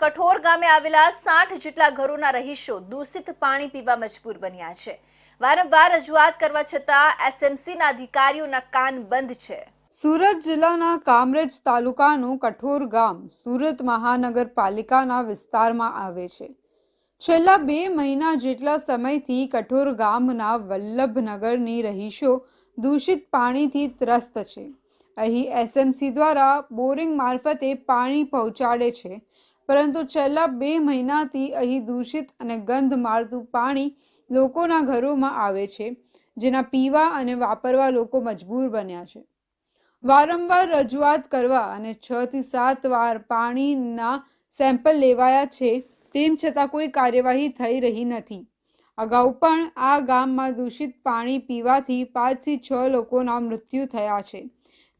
કઠોર ગામે આવેલા સાઠ જેટલા ઘરોના રહીશો દૂષિત પાણી પીવા મજબૂર બન્યા છે. વારંવાર રજૂઆત કરવા છતાં એસએમસીના અધિકારીઓના કાન બંધ છે. સુરત જિલ્લાના કામરેજ તાલુકાનું કઠોર ગામ સુરત મહાનગરપાલિકાના વિસ્તારમાં આવે છે. છેલ્લા બે મહિના જેટલા સમયથી કઠોર ગામના વલ્લભનગરની રહીશો દૂષિત પાણીથી ત્રસ્ત છે. અહીં એસએમસી દ્વારા બોરિંગ મારફતે પાણી પહોંચાડે છે. પરંતુ છેલ્લા બે મહિનાથી અહીં દૂષિત અને ગંધ મારતું પાણી લોકોના ઘરોમાં આવે છે, જેના પીવા અને વાપરવા લોકો મજબૂર બન્યા છે. વારંવાર રજૂઆત કરવા અને છ થી સાત વાર પાણીના સેમ્પલ લેવાયા છે તેમ છતાં કોઈ કાર્યવાહી થઈ રહી નથી. અગાઉ પણ આ ગામમાં દૂષિત પાણી પીવાથી પાંચથી છ લોકોના મૃત્યુ થયા છે.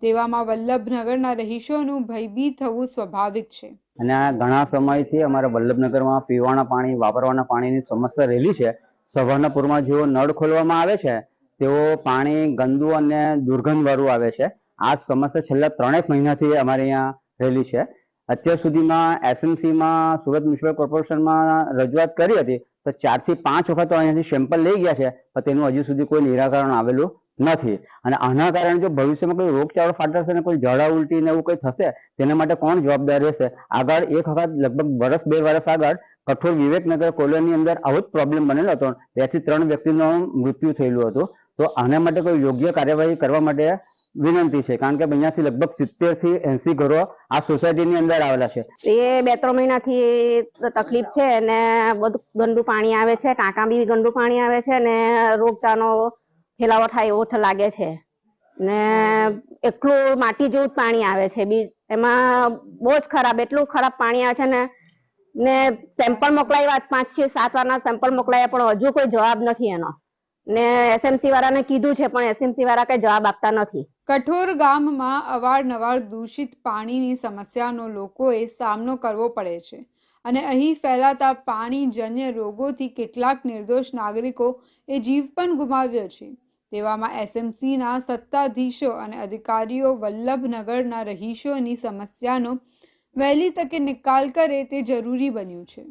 તેવામાં વલ્લભનગરના રહીશોનું ભયભીત થવું સ્વાભાવિક છે. અને આ ઘણા સમયથી અમારા વલ્લભનગરમાં પીવાના પાણી, વાપરવાના પાણીની સમસ્યા રહેલી છે. સવર્ણપુરમાં જેઓ નળ ખોલવામાં આવે છે, તેઓ પાણી, ગંદુ અને દુર્ગંધવાળું આવે છે. આ સમસ્યા છેલ્લા ત્રણેક મહિનાથી અમારે અહીંયા રહેલી છે. અત્યાર સુધીમાં એસએમસીમાં, સુરત મ્યુનિસિપલ કોર્પોરેશનમાં રજૂઆત કરી હતી, તો ચારથી પાંચ વખત અહીંયાથી સેમ્પલ લઈ ગયા છે, પણ તેનું હજુ સુધી કોઈ નિરાકરણ આવેલું નથી. અને આના કારણે જો ભવિષ્યમાં કોઈ રોગચાળો ફાટશે ને કોઈ ઝાડા ઉલટી ને એવું કંઈ થશે, તેના માટે કોણ જવાબદાર રહેશે? આગળ એક વખત લગભગ વર્ષ બે વર્ષ આગળ કઠોર વિવેકનગર કોલોની અંદર આવો જ પ્રોબ્લેમ બનેલો હતો. બેથી ત્રણ વ્યક્તિનું મૃત્યુ થયેલું હતું. તો આના માટે કોઈ યોગ્ય કાર્યવાહી કરવા માટે વિનંતી છે. કારણ કે અહીંયાથી લગભગ સિત્તેરથી એસી ઘરો આ સોસાયટીની અંદર આવેલા છે. એ બે ત્રણ મહિનાથી તકલીફ છે ને બધું ગંદુ પાણી આવે છે, ટાંકા બી ગંદુ પાણી આવે છે ને રોગચાળો ફેલાવો થાય એવો લાગે છે. ને એટલું માટી જેવું પાણી આવે છે. બી એમાં બહુ જ ખરાબ, એટલું ખરાબ પાણી આવે છે ને ને સેમ્પલ મોકલાવ્યા પાંચ છ સાત વારના સેમ્પલ મોકલાયા પણ હજુ કોઈ જવાબ નથી એનો. ને એસએમસી વાળાને કીધું છે પણ એસએમસી વાળા કઈ જવાબ આપતા નથી. કઠોર ગામમાં અવારનવાર દૂષિત પાણીની સમસ્યાનો લોકોએ સામનો કરવો પડે છે. અને અહીં ફેલાતા પાણીજન્ય રોગોથી કેટલાક નિર્દોષ નાગરિકો એ જીવ પણ ગુમાવ્યો છે. તેવામાં એસએમસીના સત્તાધીશો અને અધિકારીઓ વલ્લભનગરના રહીશોની સમસ્યાનો વહેલી તકે નિકાલ કરે તે જરૂરી બન્યું છે.